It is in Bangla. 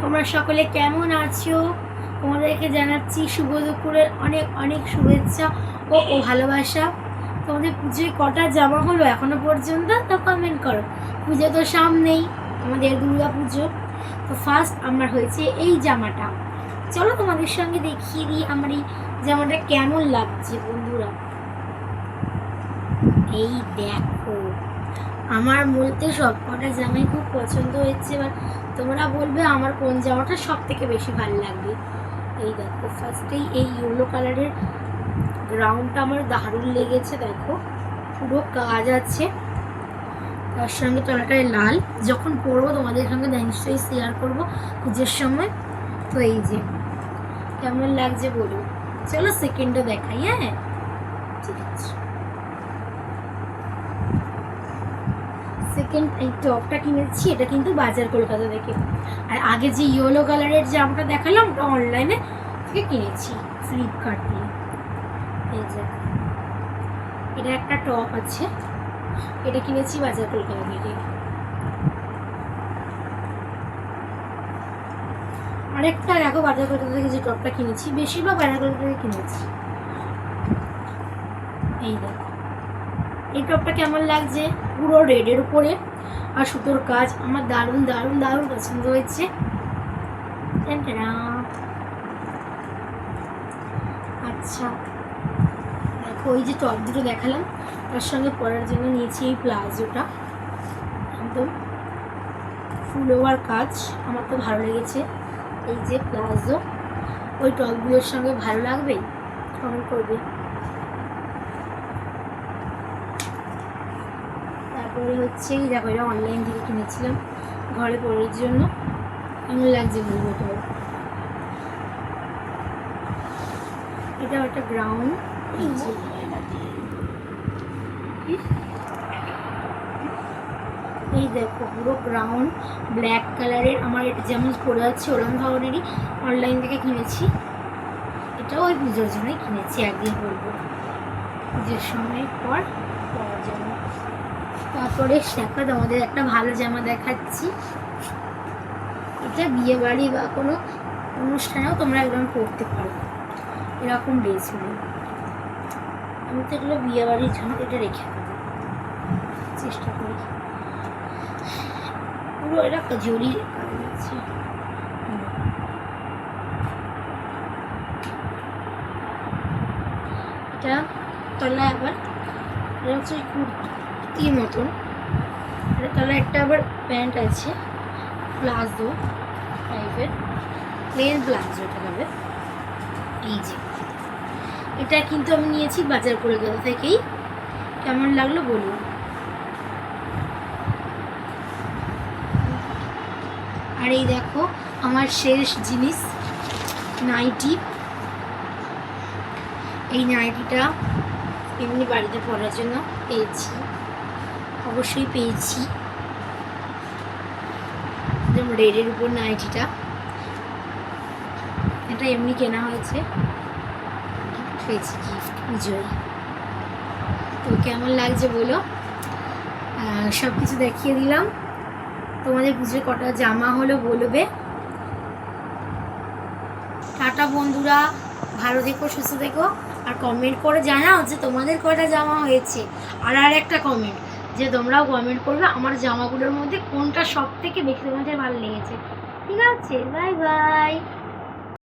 তোমরা সকলে কেমন আছো? তোমাদেরকে জানাচ্ছি শুভ দুপুরের অনেক অনেক শুভেচ্ছা ও ও ভালোবাসা। তোমাদের পুজোয় কটা জামা হলো এখনও পর্যন্ত? তো কমেন্ট করো। পুজো তো সামনেই, আমাদের দুর্গা পুজো। তো ফার্স্ট আমার হয়েছে এই জামাটা। চলো তোমাদের সঙ্গে দেখিয়ে দিই আমার এই জামাটা কেমন লাগছে, বন্ধুরা। এই দেখো, আমার বলতে সব কটা জামাই খুব পছন্দ হয়েছে, এবার তোমরা বলবে আমার কোন জামাটা সব থেকে বেশি ভালো লাগবে? এই দেখো ফার্স্টেই এই ইয়েলো কালারের গ্রাউন্ডটা আমার দারুণ লেগেছে, দেখো। পুরো কাজ আছে। তার সঙ্গে তলাটায় লাল। যখন পরবো তোমাদের সঙ্গে নিশ্চয়ই শেয়ার করব পুজোর সময়। তো এই যে, কেমন লাগছে বলুন? চলো সেকেন্ডও দেখাই হ্যাঁ? ঠিক আছে। সেকেন্ড এই টপটা কিনেছি, এটা কিন্তু বাজার কলকাতা থেকে। আর আগে যে ইয়েলো কালারের জামাটা দেখালাম, ওটা অনলাইনে থেকে কিনেছি ফ্লিপকার্ট দিয়ে। এই যে, এটা একটা টপ আছে, এটা কিনেছি বাজার কলকাতা থেকে। আরেকটা দেখো, বাজার কলকাতা থেকে যে টপটা কিনেছি, বেশিরভাগ বাজার কলকাতা থেকে কিনেছি। এই দেখো। এই টপটা কেমন লাগছে? পুরো রেডের উপরে। আর সুতোর কাজ আমার দারুণ দারুণ দারুণ পছন্দ হয়েছে। আচ্ছা। দেখো ওই যে টপ দুটো দেখালাম, তার সঙ্গে পরার জন্য নিয়েছি এই প্লাজোটা। একদম ফুল ওভার কাজ, আমার তো ভালো লেগেছে। এই যে প্লাজো, ওই টপগুলোর সঙ্গে ভালো লাগবে? কমেন্ট করবে। তারপরে হচ্ছে দেখো, এটা অনলাইন থেকে কিনেছিলাম, ঘরে পরার জন্য। কেমন লাগছে বলব এটা একটা গ্রাউন্ড এই দেখো, পুরো গ্রাউন্ড ব্ল্যাক কালারের আমার এটা যেমন পরে আছে ওরম ধরনেরই অনলাইন থেকে কিনেছি। এটাও ওই পুজোর জন্যই কিনেছি, একদিন বলব পুজোর সময় পর। তারপরে দেখো তোমাদের একটা ভালো জামা দেখাচ্ছি। এটা বিয়ে বাড়ি বা কোনো অনুষ্ঠানেও তোমরা একদম পরতে পারো। এরকম ড্রেস ড্রেসগুলো আমি তো এগুলো বিয়ে বাড়ির জন্য এটা রেখে দেবো। চেষ্টা করি। পুরো এটা আছে এটা তলায় আবার এটা হচ্ছে কুর্তির মতন। তলায় একটা আবার প্যান্ট আছে, প্লাজো টাইপের প্লেন প্লাজো এটা হবে। এই যে। এটা কিন্তু আমি নিয়েছি বাজার কলকাতা থেকেই। কেমন লাগল বলুন? আর এই দেখো, আমার শেষ জিনিস, নাইটি। এই নাইটিটা এমনি বাড়িতে পরার জন্য পেয়েছি। অবশ্যই পেয়েছি। একদম রেডের উপর নাইটিটা এটা এমনি কেনা হয়েছে। পেয়েছি গিফট পুজোয় তো কেমন লাগছে বলো? সব কিছু দেখিয়ে দিলাম। তোমাদের পুজোয় কটা জামা হলো বলবে। টাটা বন্ধুরা, ভালো থেকো, সুস্থ থেকো। আর কমেন্ট করে জানাও যে তোমাদের কটা জামা হয়েছে। আর আর একটা কমেন্ট যে তোমরাও কমেন্ট করবে, আমার জামাগুলোর মধ্যে কোনটা সব থেকে বেশি তোমাদের ভালো লেগেছে। ঠিক আছে বাই বাই